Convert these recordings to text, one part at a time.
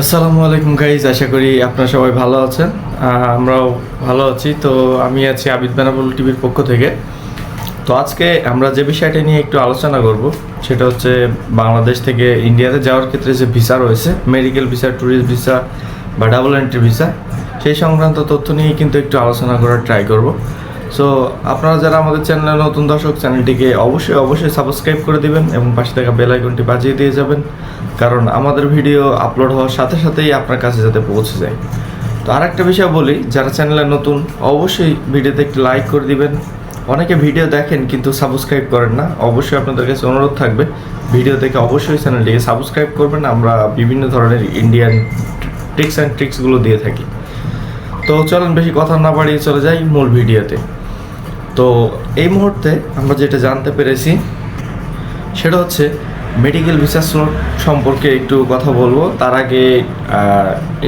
আসসালামু আলাইকুম গাইজ আশা করি আপনারা সবাই ভালো আছেন। আমরাও ভালো আছি। তো আমি আছি আবিদ বেনাবুল টিভির পক্ষ থেকে। তো আজকে আমরা যে বিষয়টা নিয়ে একটু আলোচনা করব, সেটা হচ্ছে বাংলাদেশ থেকে ইন্ডিয়াতে যাওয়ার ক্ষেত্রে যে ভিসা রয়েছে মেডিকেল ভিসা ট্যুরিস্ট ভিসা বা ডাবল এন্ট্রি ভিসা সেই সংক্রান্ত তথ্য নিয়ে কিন্তু একটু আলোচনা করার ট্রাই করব। সো আপনারা যারা আমাদের চ্যানেলে নতুন দর্শক, চ্যানেলটিকে অবশ্যই অবশ্যই সাবস্ক্রাইব করে দিবেন এবং পাশে থাকা বেল আইকনটি বাজিয়ে দিয়ে যাবেন। কারণ আমাদের ভিডিও আপলোড হওয়ার সাথে সাথেই আপনার কাছে যাতে পৌঁছে যায়। তো আরেকটা বিষয় বলি, যারা চ্যানেলে নতুন, অবশ্যই ভিডিওতে একটু লাইক করে দিবেন। অনেকে ভিডিও দেখেন কিন্তু সাবস্ক্রাইব করেন না। অবশ্যই আপনাদের কাছে অনুরোধ থাকবে ভিডিও দেখে অবশ্যই চ্যানেলটিকে সাবস্ক্রাইব করবেন। আমরা বিভিন্ন ধরনের ইন্ডিয়ান ট্রিক্স অ্যান্ড ট্রিক্সগুলো দিয়ে থাকি। তো চলেন, বেশি কথা না বাড়িয়ে চলে যাই মূল ভিডিওতে তো এই মুহূর্তে আমরা যেটা জানতে পেরেছি, সেটা হচ্ছে মেডিকেল ভিসা স্লট সম্পর্কে একটু কথা বলব। তার আগে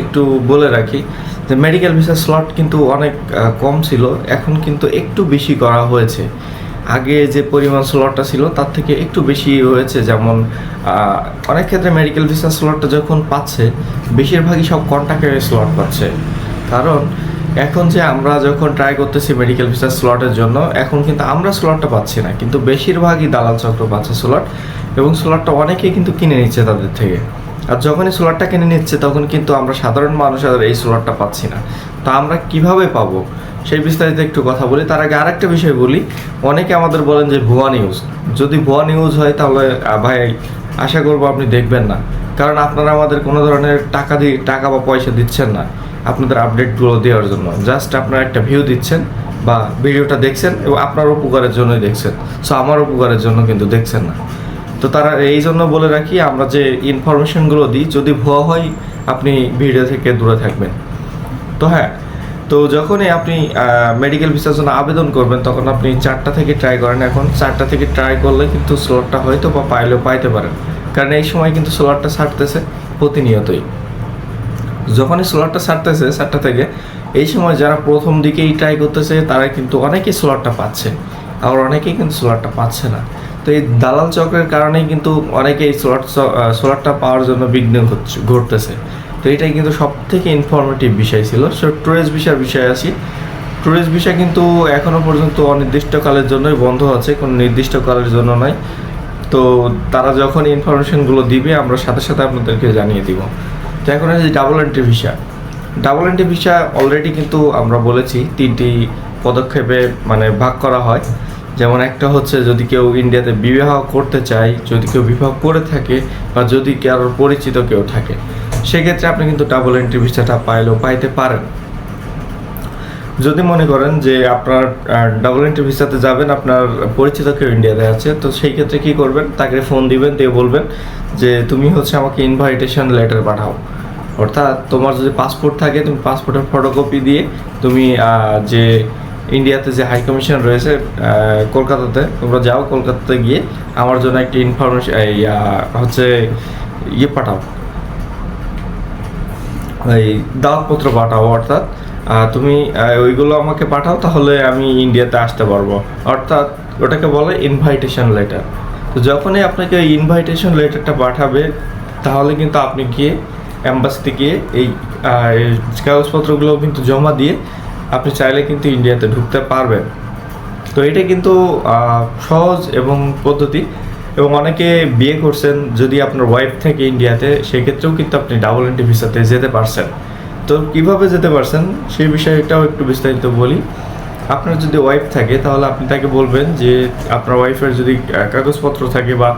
একটু বলে রাখি যে মেডিকেল ভিসা স্লট কিন্তু অনেক কম ছিল, এখন কিন্তু একটু বেশি করা হয়েছে। আগে যে পরিমাণ স্লটটা ছিল, তার থেকে একটু বেশি হয়েছে। যেমন অনেক ক্ষেত্রে মেডিকেল ভিসা স্লটটা যখন পাচ্ছে, বেশিরভাগই সব কন্ট্রাক্টের স্লট পাচ্ছে। কারণ এখন যে আমরা যখন ট্রাই করতেছি মেডিকেল ভিসা স্লটের জন্য, এখন কিন্তু আমরা স্লটটা পাচ্ছি না, কিন্তু বেশিরভাগই দালাল চক্র পাচ্ছে স্লট এবং স্লটটা অনেকেই কিন্তু কিনে নিচ্ছে তাদের থেকে। আর যখনই স্লটটা কিনে নিচ্ছে, তখন কিন্তু আমরা সাধারণ মানুষ আর এই স্লটটা পাচ্ছি না। তা আমরা কীভাবে পাবো? সেই বিস্তারিত একটু কথা বলি। তার আগে আরেকটা বিষয় বলি। অনেকে আমাদের বলেন যে ভুয়া নিউজ যদি ভুয়া নিউজ হয়, তাহলে ভাই, আশা করব আপনি দেখবেন না। কারণ আপনারা আমাদের কোনো ধরনের টাকা দিয়ে টাকা বা পয়সা দিচ্ছেন না। আপনাদের আপডেটগুলো দেওয়ার জন্য। জাস্ট আপনারা একটা ভিউ দিচ্ছেন বা ভিডিওটা দেখছেন এবং আপনার উপকারের জন্যই দেখছেন। সো আমার উপকারের জন্য কিন্তু দেখছেন না। তো তারা এই জন্য বলে রাখি, আমরা যে ইনফরমেশনগুলো দিই, যদি ভুয়া হয়, আপনি ভিডিও থেকে দূরে থাকবেন। তো হ্যাঁ তো যখনই আপনি মেডিকেল ভিসার জন্য আবেদন করবেন, তখন আপনি চারটা থেকে ট্রাই করেন এখন। চারটা থেকে ট্রাই করলে কিন্তু স্লটটা হয়তো বা পাইলেও পাইতে পারেন। কারণ এই সময় কিন্তু স্লটটা ছাড়তেছে প্রতিনিয়তই। যখনই সোলারটা ছাড়তেছে চারটা থেকে, এই সময় যারা প্রথম দিকেই ট্রাই করতেছে তারা কিন্তু অনেকেই সোলারটা পাচ্ছে। আবার অনেকেই কিন্তু সোলারটা পাচ্ছে না। তো এই দালাল চক্রের কারণেই কিন্তু অনেকেই স্লট সোলারটা পাওয়ার জন্য বিঘ্ন ঘটছে- ঘটতেছে। তো এটাই কিন্তু সব থেকে ইনফরমেটিভ বিষয় ছিল। সো ট্যুরিস্ট বিষয়ের বিষয়ে আসি। ট্যুরিস্ট ভিসা কিন্তু এখনও পর্যন্ত অনির্দিষ্টকালের জন্যই বন্ধ আছে, কোনো নির্দিষ্ট কালের জন্য নয়। তো তারা যখন ইনফরমেশনগুলো দিবে, আমরা সাথে সাথে আপনাদেরকে জানিয়ে দিব। তো এখন আছে double entry visa double entry visa already কিন্তু আমরা বলেছি তিনটি পদক্ষেপে মানে ভাগ করা হয়। যেমন একটা হচ্ছে যদি কেউ ইন্ডিয়াতে বিবাহ করতে চায়, যদি কেউ বিবাহ করে থাকে বা যদি কারোর পরিচিত কেউ থাকে, সেক্ষেত্রে আপনি কিন্তু ডাবল এন্ট্রি ভিসাটা পাইলেও পাইতে পারেন। যদি মনে করেন যে আপনার ডাবল এন্ট্রি ভিসাতে যাবেন, আপনার পরিচিত কেউ ইন্ডিয়াতে আছে, তো সেই ক্ষেত্রে কী করবেন? তাকে ফোন দিবেন, দিয়ে বলবেন যে, তুমি হচ্ছে আমাকে ইনভাইটেশন লেটার পাঠাও। অর্থাৎ তোমার যদি পাসপোর্ট থাকে, তুমি পাসপোর্টের ফটোকপি দিয়ে তুমি যে ইন্ডিয়াতে যে হাই কমিশন রয়েছে কলকাতাতে, তোমরা যাও কলকাতাতে গিয়ে আমার জন্য একটি ইনফরমেশন হচ্ছে ইয়ে পাঠাও। এই দাওয়াতপত্র পাঠাও, অর্থাৎ তুমি ওইগুলো আমাকে পাঠাও, তাহলে আমি ইন্ডিয়াতে আসতে পারব। অর্থাৎ ওটাকে বলে ইনভাইটেশন লেটার তো যখনই আপনাকে ইনভাইটেশন লেটারটা পাঠাবে, তাহলে কিন্তু আপনি গিয়ে অ্যাম্বাসিতে গিয়ে এই কাগজপত্রগুলো কিন্তু জমা দিয়ে আপনি চাইলে কিন্তু ইন্ডিয়াতে ঢুকতে পারবেন। তো এটা কিন্তু সহজ এবং পদ্ধতি এবং অনেকে বিয়ে করছেন যদি আপনার ওয়াইফ থাকে ইন্ডিয়াতে, সেক্ষেত্রেও কিন্তু আপনি ডাবল এন্ট্রি ভিসাতে যেতে পারছেন। তো কীভাবে যেতে পারছেন সেই বিষয়টাও একটু বিস্তারিত বলি। আপনার যদি ওয়াইফ থাকে, তাহলে আপনি তাকে বলবেন যে আপনার ওয়াইফের যদি কাগজপত্র থাকে বা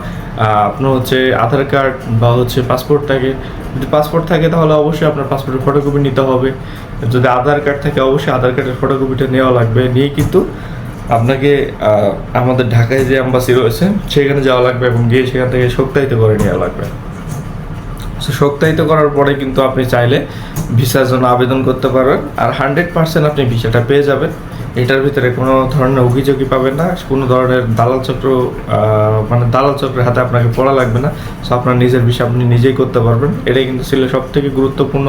আপনার হচ্ছে আধার কার্ড বা হচ্ছে পাসপোর্ট থাকে, যদি পাসপোর্ট থাকে তাহলে অবশ্যই আপনার পাসপোর্টের ফটোকপি নিতে হবে। যদি আধার কার্ড থাকে, অবশ্যই আধার কার্ডের ফটোকপিটা নেওয়া লাগবে। নিয়ে কিন্তু আপনাকে আমাদের ঢাকায় যে অ্যাম্বাসি রয়েছে, সেখানে যাওয়া লাগবে এবং গিয়ে সেখান থেকে শোকতায়িত করে নেওয়া লাগবে। সো করার পরে কিন্তু আপনি চাইলে ভিসার জন্য আবেদন করতে পারবেন। আর হান্ড্রেড পার্সেন্ট আপনি ভিসাটা পেয়ে যাবেন। এটার ভিতরে কোনো ধরনের অভিযোগই পাবেন না। কোনো ধরনের দালাল চক্র মানে দালাল চক্রের হাতে আপনাকে পড়া লাগবে না। সো আপনার নিজের বিষয় আপনি নিজেই করতে পারবেন। এটাই কিন্তু ছিল সব থেকে গুরুত্বপূর্ণ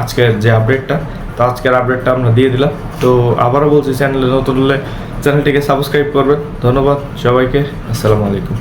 আজকের যে আপডেটটা তো আজকের আপডেটটা আমরা দিয়ে দিলাম। তো আবারও বলছি চ্যানেলে নতুন হলে চ্যানেলটিকে সাবস্ক্রাইব করবেন। ধন্যবাদ সবাইকে। আসসালামু আলাইকুম।